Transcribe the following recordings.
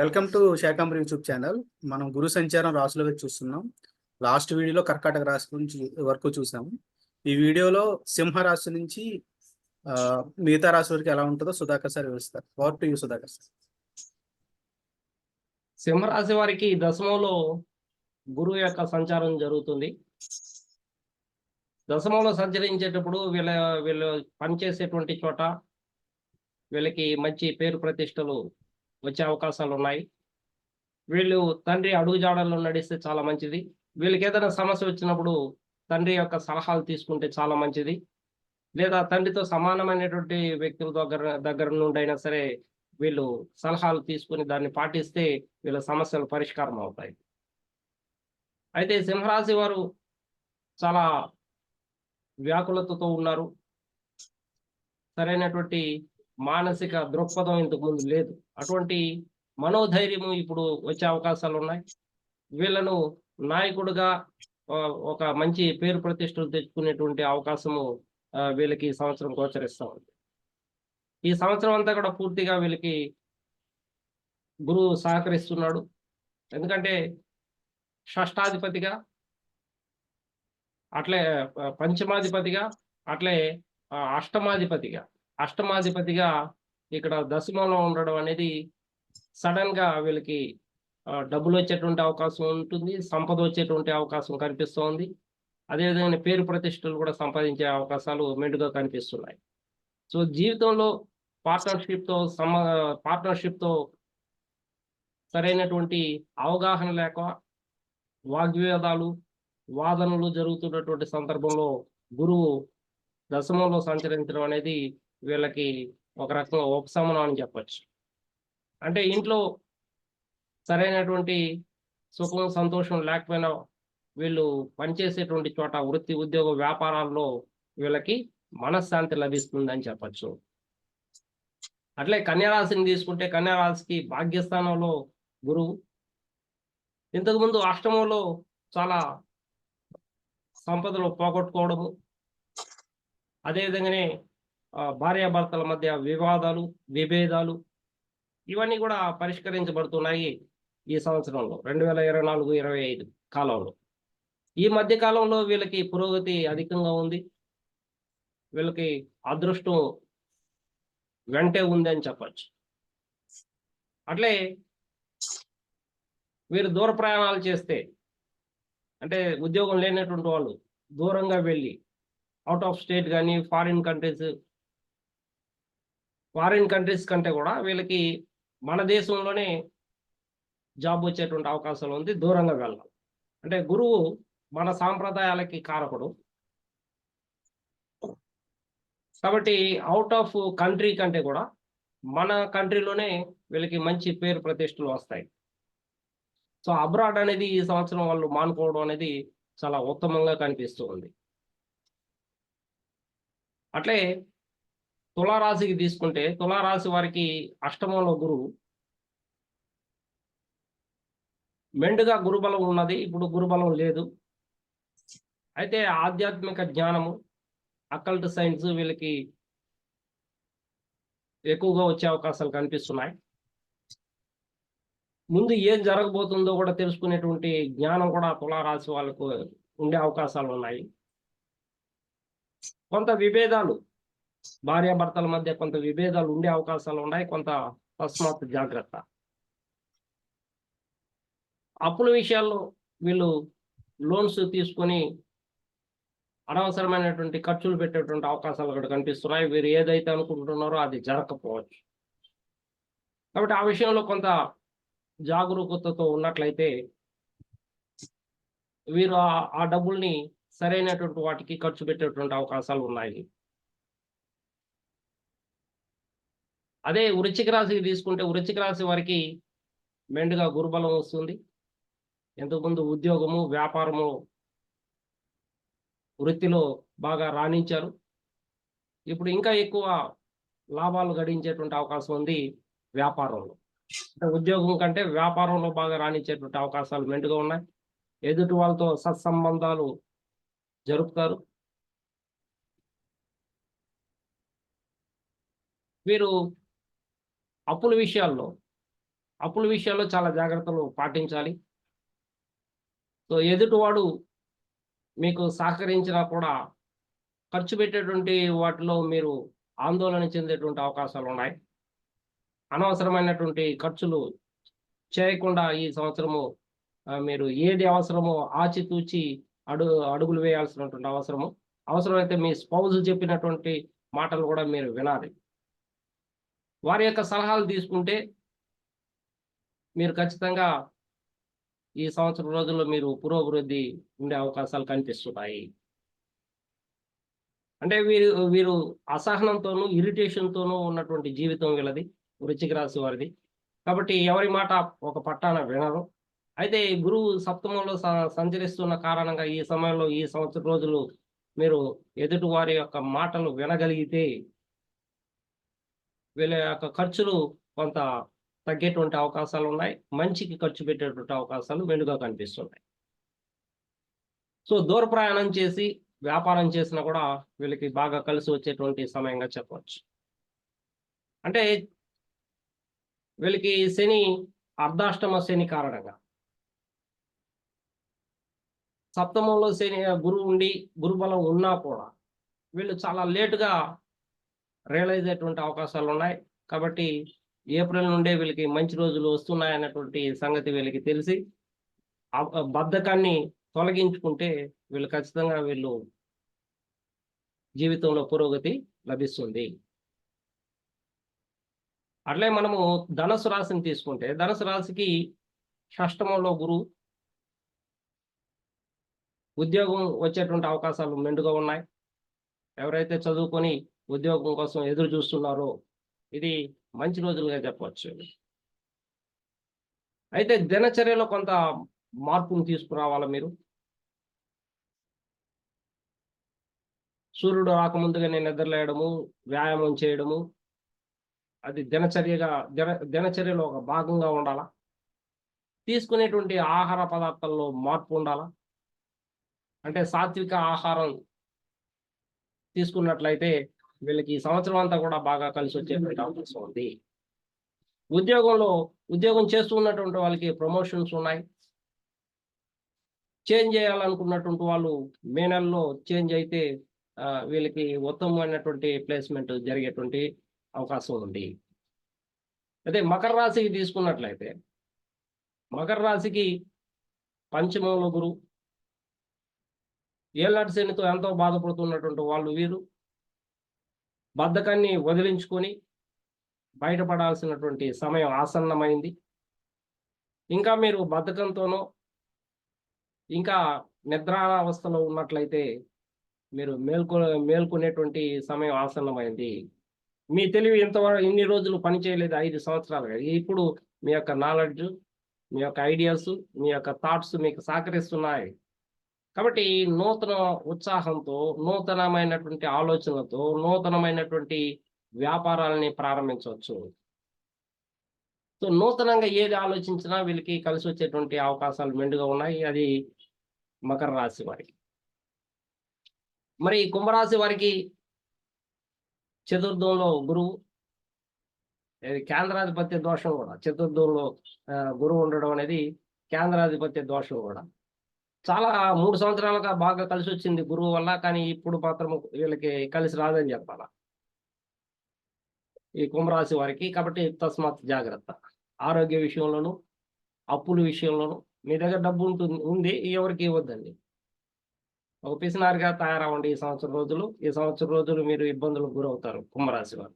Welcome to Shakambari YouTube channel. మనం గురు సంచారం రాసులుగా చూస్తున్నాం. లాస్ట్ వీడియోలో కర్కాటక రాశి నుంచి వరకు చూసాము. ఈ వీడియోలో సింహ రాశి నుంచి మిగతా రాశి వరకు ఎలా ఉంటుందో సుధాకర్ సార్ వివరిస్తారు. Over to you Sudhakar sir. సింహరాశి వారికి దశమంలో గురువు యొక్క సంచారం జరుగుతుంది. దశమంలో సంచరించేటప్పుడు వీళ్ళ వీళ్ళు పనిచేసేటువంటి చోట వీళ్ళకి మంచి పేరు ప్రతిష్టలు వచ్చే అవకాశాలు ఉన్నాయి. వీళ్ళు తండ్రి అడుగుజాడల్లో నడిస్తే చాలా మంచిది. వీళ్ళకి ఏదైనా సమస్య వచ్చినప్పుడు తండ్రి యొక్క సలహాలు తీసుకుంటే చాలా మంచిది. లేదా తండ్రితో సమానమైనటువంటి వ్యక్తుల దగ్గర దగ్గర నుండి అయినా సరే వీళ్ళు సలహాలు తీసుకుని దాన్ని పాటిస్తే వీళ్ళ సమస్యలు పరిష్కారం అవుతాయి. అయితే సింహరాశి వారు చాలా వ్యాకులతతో ఉన్నారు. సరైనటువంటి మానసిక దృక్పథం ఇంతకు ముందు లేదు. అటువంటి మనోధైర్యము ఇప్పుడు వచ్చే అవకాశాలు ఉన్నాయి. వీళ్ళను నాయకుడుగా ఒక మంచి పేరు ప్రతిష్టలు తెచ్చుకునేటువంటి అవకాశము వీళ్ళకి ఈ సంవత్సరం గోచరిస్తూ ఉంది. ఈ సంవత్సరం అంతా కూడా పూర్తిగా వీళ్ళకి గురువు సహకరిస్తున్నాడు. ఎందుకంటే షష్టాధిపతిగా అట్లే పంచమాధిపతిగా అట్లే అష్టమాధిపతిగా అష్టమాధిపతిగా ఇక్కడ దశమంలో ఉండడం అనేది సడన్గా వీళ్ళకి డబ్బులు వచ్చేటువంటి అవకాశం ఉంటుంది సంపద వచ్చేటువంటి అవకాశం కనిపిస్తోంది. అదేవిధంగా పేరు ప్రతిష్టలు కూడా సంపాదించే అవకాశాలు మెండుగా కనిపిస్తున్నాయి. సో జీవితంలో పార్ట్నర్షిప్తో సమ పార్ట్నర్షిప్తో సరైనటువంటి అవగాహన లేక వాగ్వివాదాలు వాదనలు జరుగుతున్నటువంటి సందర్భంలో గురువు దశమంలో సంచరించడం అనేది వీళ్ళకి ఒక రకంగా ఉపశమనం అని చెప్పచ్చు. అంటే ఇంట్లో సరైనటువంటి సుఖం సంతోషం లేకపోయినా వీళ్ళు పనిచేసేటువంటి చోట వృత్తి ఉద్యోగ వ్యాపారాల్లో వీళ్ళకి మనశ్శాంతి లభిస్తుందని చెప్పచ్చు. అట్లే కన్యారాశిని తీసుకుంటే కన్యారాశికి భాగ్యస్థానంలో గురువు. ఇంతకుముందు అష్టమంలో చాలా సంపదలు పోగొట్టుకోవడము. అదేవిధంగానే భార్యాభర్తల మధ్య వివాదాలు విభేదాలు ఇవన్నీ కూడా పరిష్కరించబడుతున్నాయి ఈ సంవత్సరంలో రెండు వేల ఇరవై నాలుగు ఇరవై ఐదు కాలంలో. ఈ మధ్య కాలంలో వీళ్ళకి పురోగతి అధికంగా ఉంది. వీళ్ళకి అదృష్టం వెంటే ఉంది అని చెప్పచ్చు. అట్లే వీరు దూర ప్రయాణాలు చేస్తే అంటే ఉద్యోగం లేనటువంటి వాళ్ళు దూరంగా వెళ్ళి అవుట్ ఆఫ్ స్టేట్ కానీ ఫారిన్ కంట్రీస్ ఫారిన్ కంట్రీస్ కంటే కూడా వీళ్ళకి మన దేశంలోనే జాబ్ వచ్చేటువంటి అవకాశాలు ఉంది దూరంగా వెళ్ళాలి. అంటే గురువు మన సాంప్రదాయాలకి కారకుడు. కాబట్టి అవుట్ ఆఫ్ కంట్రీ కంటే కూడా మన కంట్రీలోనే వీళ్ళకి మంచి పేరు ప్రతిష్టలు వస్తాయి. సో అబ్రాడ్ అనేది ఈ సంవత్సరం వాళ్ళు మానుకోవడం అనేది చాలా ఉత్తమంగా కనిపిస్తూ ఉంది. అట్లే తులారాశికి తీసుకుంటే తులారాశి వారికి అష్టమంలో గురువు మెండుగా గురుబలం ఉన్నది ఇప్పుడు గురుబలం లేదు. అయితే ఆధ్యాత్మిక జ్ఞానము అకల్ట్ సైన్స్ వీళ్ళకి ఎక్కువగా వచ్చే అవకాశాలు కనిపిస్తున్నాయి. ముందు ఏం జరగబోతుందో కూడా తెలుసుకునేటువంటి జ్ఞానం కూడా తులారాశి వాళ్ళకు ఉండే అవకాశాలు ఉన్నాయి. కొంత విభేదాలు భార్యాభర్తల మధ్య కొంత విభేదాలు ఉండే అవకాశాలు ఉన్నాయి కొంత తస్మాత్ జాగ్రత్త. అప్పుల విషయాల్లో వీళ్ళు లోన్స్ తీసుకొని అనవసరమైనటువంటి ఖర్చులు పెట్టేటువంటి అవకాశాలు అక్కడ కనిపిస్తున్నాయి. వీరు ఏదైతే అనుకుంటున్నారో అది జరగకపోవచ్చు. కాబట్టి ఆ విషయంలో కొంత జాగరూకతతో ఉన్నట్లయితే వీరు ఆ- ఆ డబ్బుల్ని సరైనటువంటి వాటికి ఖర్చు పెట్టేటువంటి అవకాశాలు ఉన్నాయి. అదే వృచ్చిక రాశికి తీసుకుంటే వృచ్చిక రాశి వారికి మెండుగా గురుబలం వస్తుంది. ఇంతకుముందు ఉద్యోగము వ్యాపారము వృత్తిలో బాగా రాణించారు. ఇప్పుడు ఇంకా ఎక్కువ లాభాలు గడించేటువంటి అవకాశం ఉంది వ్యాపారంలో. అంటే ఉద్యోగం కంటే వ్యాపారంలో బాగా రాణించేటువంటి అవకాశాలు మెండుగా ఉన్నాయి. ఎదుటి వాళ్ళతో సత్సంబంధాలు జరుపుతారు. వీరు అప్పుల విషయాల్లో అప్పుల విషయాల్లో చాలా జాగ్రత్తలు పాటించాలి. సో ఎదుటివాడు మీకు సహకరించినా కూడా ఖర్చు పెట్టేటువంటి వాటిలో మీరు ఆందోళన చెందేటువంటి అవకాశాలు ఉన్నాయి. అనవసరమైనటువంటి ఖర్చులు చేయకుండా ఈ సంవత్సరము మీరు ఏది అవసరమో ఆచితూచి అడుగు అడుగులు వేయాల్సినటువంటి అవసరము. అవసరమైతే మీ స్పౌజ్ చెప్పినటువంటి మాటలు కూడా మీరు వినాలి. వారి యొక్క సలహాలు తీసుకుంటే మీరు ఖచ్చితంగా ఈ సంవత్సరం రోజుల్లో మీరు పురోభివృద్ధి ఉండే అవకాశాలు కనిపిస్తున్నాయి. అంటే వీరు వీరు అసహనంతోనూ ఇరిటేషన్తోనూ ఉన్నటువంటి జీవితం వీళ్ళది వృచ్చిక రాశి వారిది. కాబట్టి ఎవరి మాట ఒక పట్టాన వినరు. అయితే గురువు సప్తమంలో స- సంచరిస్తున్న కారణంగా ఈ సమయంలో ఈ సంవత్సరం రోజులు మీరు ఎదుటి వారి యొక్క మాటలు వినగలిగితే వీళ్ళ యొక్క ఖర్చులు కొంత తగ్గేటువంటి అవకాశాలు ఉన్నాయి మంచికి ఖర్చు పెట్టేటువంటి అవకాశాలు మెండుగా కనిపిస్తున్నాయి. సో దూర ప్రయాణం చేసి వ్యాపారం చేసినా కూడా వీళ్ళకి బాగా కలిసి వచ్చేటువంటి సమయంగా చెప్పవచ్చు. అంటే వీళ్ళకి శని అర్ధాష్టమ శని కారణంగా. సప్తమంలో శని గురువు ఉండి గురుబలం ఉన్నా కూడా వీళ్ళు చాలా లేటుగా రియలైజ్ అయ్యేటువంటి అవకాశాలు ఉన్నాయి కాబట్టి ఏప్రిల్ నుండే వీళ్ళకి మంచి రోజులు వస్తున్నాయన్నటువంటి సంగతి వీళ్ళకి తెలిసి బద్ధకాన్ని తొలగించుకుంటే వీళ్ళు ఖచ్చితంగా వీళ్ళు జీవితంలో పురోగతి లభిస్తుంది. అట్లే మనము ధనుసు రాశిని తీసుకుంటే ధనుసు రాశికి షష్టమంలో గురు ఉద్యోగం వచ్చేటువంటి అవకాశాలు మెండుగా ఉన్నాయి. ఎవరైతే చదువుకొని ఉద్యోగం కోసం ఎదురు చూస్తున్నారో ఇది మంచి రోజులుగా చెప్పవచ్చు. అయితే దినచర్యలో కొంత మార్పును తీసుకురావాలా మీరు? సూర్యుడు రాకముందుగానే నిద్రలేయడము వ్యాయామం చేయడము అది దినచర్యగా దిన దినచర్యలో ఒక భాగంగా ఉండాలా? తీసుకునేటువంటి ఆహార పదార్థాల్లో మార్పు ఉండాలా? అంటే సాత్విక ఆహారం తీసుకున్నట్లయితే వీళ్ళకి ఈ సంవత్సరం అంతా కూడా బాగా కలిసి వచ్చేటువంటి అవకాశం ఉంది. ఉద్యోగంలో ఉద్యోగం చేస్తూ ఉన్నటువంటి వాళ్ళకి ప్రమోషన్స్ ఉన్నాయి. చేంజ్ చేయాలనుకున్నటువంటి వాళ్ళు మే నెలలో చేంజ్ అయితే వీళ్ళకి ఉత్తమమైనటువంటి ప్లేస్మెంట్ జరిగేటువంటి అవకాశం ఉంది. అదే మకర రాశికి తీసుకున్నట్లయితే మకర రాశికి పంచమంలో గురు ఏళ్ళటి శనితో ఎంతో బాధపడుతున్నటువంటి వాళ్ళు వీరు బద్ధకాన్ని వదిలించుకొని బయటపడాల్సినటువంటి సమయం ఆసన్నమైంది. ఇంకా మీరు బద్ధకంతోనో ఇంకా నిద్రావస్థలో ఉన్నట్లయితే మీరు మేల్కొ మేల్కొనేటువంటి సమయం ఆసన్నమైంది. మీ తెలివి ఇంతవరకు ఇన్ని రోజులు పని చేయలేదు ఐదు సంవత్సరాలుగా. ఇప్పుడు మీ యొక్క నాలెడ్జ్ మీ యొక్క ఐడియాస్ మీ యొక్క థాట్స్ మీకు సహకరిస్తున్నాయి. కాబట్టి నూతన ఉత్సాహంతో నూతనమైనటువంటి ఆలోచనలతో నూతనమైనటువంటి వ్యాపారాలని ప్రారంభించవచ్చు. సో నూతనంగా ఏది ఆలోచించినా వీళ్ళకి కలిసి వచ్చేటువంటి అవకాశాలు మెండుగా ఉన్నాయి. అది మకర రాశి వారికి. మరి కుంభరాశి వారికి చతుర్థంలో గురువు కేంద్రాధిపత్య దోషం కూడా. చతుర్థంలో గురువు ఉండడం అనేది కేంద్రాధిపత్య దోషం కూడా. చాలా మూడు సంవత్సరాలుగా బాగా కలిసి వచ్చింది గురువు వల్ల కానీ ఇప్పుడు మాత్రం వీళ్ళకి కలిసి రాదని చెప్పాల? ఈ కుంభరాశి వారికి కాబట్టి తస్మాత్ జాగ్రత్త. ఆరోగ్య విషయంలోనూ అప్పుల విషయంలోనూ మీ దగ్గర డబ్బు ఉంటుంది ఉంది ఎవరికి ఇవ్వద్దండి. ఒక పిసినారిగా తయారవ్వండి ఈ సంవత్సరం రోజులు. ఈ సంవత్సరం రోజులు మీరు ఇబ్బందులకు గురవుతారు కుంభరాశి వారు.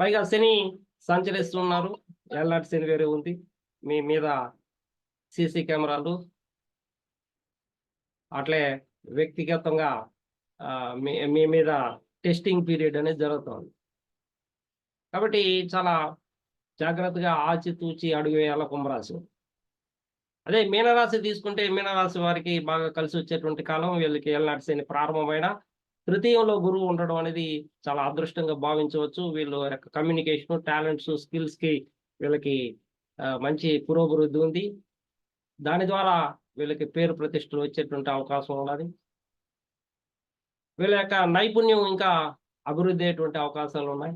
పైగా శని సంచరిస్తున్నారు. ఎల్లాటి శని వేరే ఉంది. మీ మీద సీసీ కెమెరాలు అట్లే వ్యక్తిగతంగా మీ మీ మీద టెస్టింగ్ పీరియడ్ అనేది జరుగుతుంది. కాబట్టి చాలా జాగ్రత్తగా ఆచితూచి అడుగు వేయాల కుంభరాశి అదే మీనరాశి తీసుకుంటే మీనరాశి వారికి బాగా కలిసి వచ్చేటువంటి కాలం వీళ్ళకి ఏళ్ళనాటి శని ప్రారంభమైన తృతీయంలో గురువు ఉండడం అనేది చాలా అదృష్టంగా భావించవచ్చు. వీళ్ళు యొక్క కమ్యూనికేషన్ టాలెంట్స్ స్కిల్స్కి వీళ్ళకి మంచి పురోభివృద్ధి ఉంది. దాని ద్వారా వీళ్ళకి పేరు ప్రతిష్టలు వచ్చేటువంటి అవకాశం ఉన్నది. వీళ్ళ యొక్క నైపుణ్యం ఇంకా అభివృద్ధి అయ్యేటువంటి అవకాశాలు ఉన్నాయి.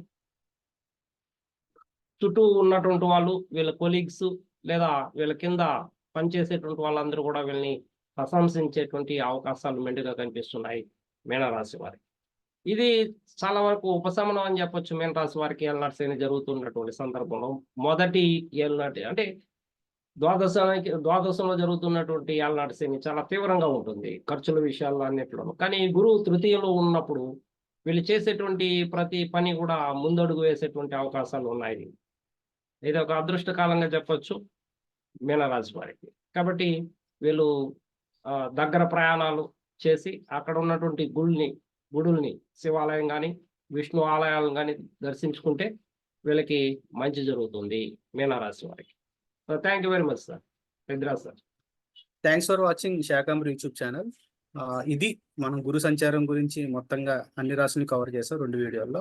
చుట్టూ ఉన్నటువంటి వాళ్ళు వీళ్ళ కొలీగ్స్ లేదా వీళ్ళ కింద పనిచేసేటువంటి వాళ్ళందరూ కూడా వీళ్ళని ప్రశంసించేటువంటి అవకాశాలు మెండుగా కనిపిస్తున్నాయి మీనరాశి వారికి. ఇది చాలా వరకు ఉపశమనం అని చెప్పొచ్చు మీనరాశి వారికి. ఏళ్ళనాటి శని జరుగుతున్నటువంటి సందర్భంలో మొదటి ఏళ్ళనాటి అంటే ద్వాదశానికి ద్వాదశంలో జరుగుతున్నటువంటి ఏళ్ళనాటి శని చాలా తీవ్రంగా ఉంటుంది. ఖర్చుల విషయాల్లో అన్నిట్లోనూ. కానీ గురువు తృతీయలో ఉన్నప్పుడు వీళ్ళు చేసేటువంటి ప్రతి పని కూడా ముందడుగు వేసేటువంటి అవకాశాలు ఉన్నాయి. ఇది ఒక అదృష్టకాలంగా చెప్పొచ్చు మీనరాశి వారికి. కాబట్టి వీళ్ళు దగ్గర ప్రయాణాలు చేసి అక్కడ ఉన్నటువంటి గుళ్ళని గుడుల్ని శివాలయం కానీ విష్ణు ఆలయాలను కానీ దర్శించుకుంటే వీళ్ళకి మంచి జరుగుతుంది మీనరాశి వారికి. Thank you very much sir Peddaraj sir thanks for watching Shakambar YouTube channel ఇది మనం గురు సంచారం గురించి మొత్తంగా అన్ని రాసులు కవర్ చేసాం రెండు వీడియోల్లో.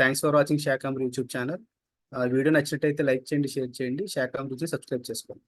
Thanks for watching Shakambar YouTube channel video నచ్చినట్టయితే లైక్ చేయండి షేర్ చేయండి. శాకాంబర్ సబ్స్క్రైబ్ చేసుకోండి.